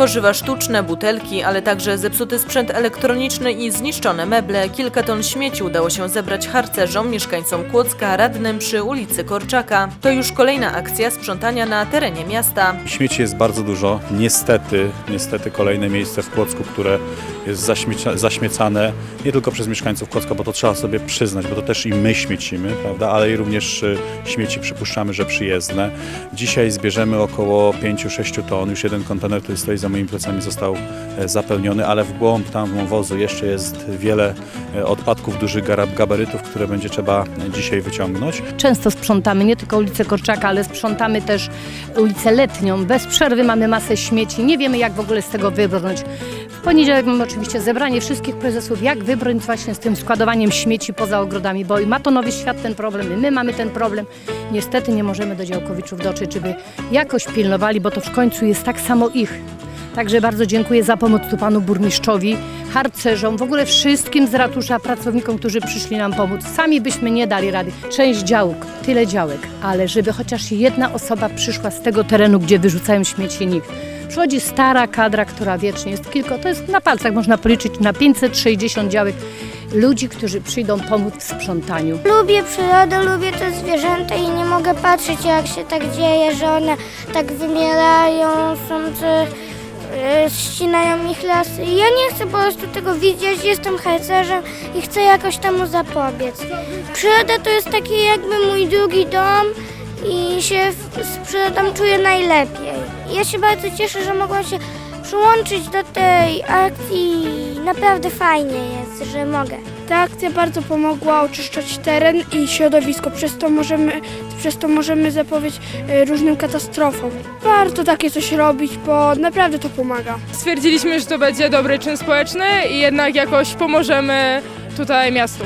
Tworzywa sztuczne, butelki, ale także zepsuty sprzęt elektroniczny i zniszczone meble. Kilka ton śmieci udało się zebrać harcerzom, mieszkańcom Kłodzka, radnym przy ulicy Korczaka. To już kolejna akcja sprzątania na terenie miasta. Śmieci jest bardzo dużo. Niestety, niestety kolejne miejsce w Kłodzku, które jest zaśmiecane nie tylko przez mieszkańców Kłodzka, bo to trzeba sobie przyznać, bo to też i my śmiecimy, prawda, ale i również y, śmieci przypuszczamy, że przyjezdne. Dzisiaj zbierzemy około 5-6 ton. Już jeden kontener, który stoi za moimi plecami został e, zapełniony, ale w głąb tam wąwozu jeszcze jest wiele e, odpadków dużych gabarytów, które będzie trzeba dzisiaj wyciągnąć. Często sprzątamy nie tylko ulicę Korczaka, ale sprzątamy też ulicę Letnią. Bez przerwy mamy masę śmieci. Nie wiemy, jak w ogóle z tego wybrnąć. W poniedziałek mamy oczywiście zebranie wszystkich prezesów, jak wybrnąć właśnie z tym składowaniem śmieci poza ogrodami, bo i ma to Nowy Świat ten problem, i my mamy ten problem. Niestety nie możemy do działkowiczów dotrzeć, żeby jakoś pilnowali, bo to w końcu jest tak samo ich. Także bardzo dziękuję za pomoc tu panu burmistrzowi, harcerzom, w ogóle wszystkim z ratusza, pracownikom, którzy przyszli nam pomóc. Sami byśmy nie dali rady. Część działek, tyle działek, ale żeby chociaż jedna osoba przyszła z tego terenu, gdzie wyrzucają śmieci nikt. Przychodzi stara kadra, która wiecznie jest kilka, to jest na palcach można policzyć na 560 działek ludzi, którzy przyjdą pomóc w sprzątaniu. Lubię przyrodę, lubię te zwierzęta i nie mogę patrzeć jak się tak dzieje, że one tak wymierają, są ścinają ich lasy. Ja nie chcę po prostu tego widzieć, jestem harcerzem i chcę jakoś temu zapobiec. Przyroda to jest taki jakby mój drugi dom i się z przyrodą czuję najlepiej. Ja się bardzo cieszę, że mogłam się przyłączyć do tej akcji. Naprawdę fajnie jest, że mogę. Ta akcja bardzo pomogła oczyszczać teren i środowisko, przez to możemy, przez to możemy zapowiedzieć e, różnym katastrofom. Warto takie coś robić, bo naprawdę to pomaga. Stwierdziliśmy, że to będzie dobry czyn społeczny i jednak jakoś pomożemy tutaj miastu.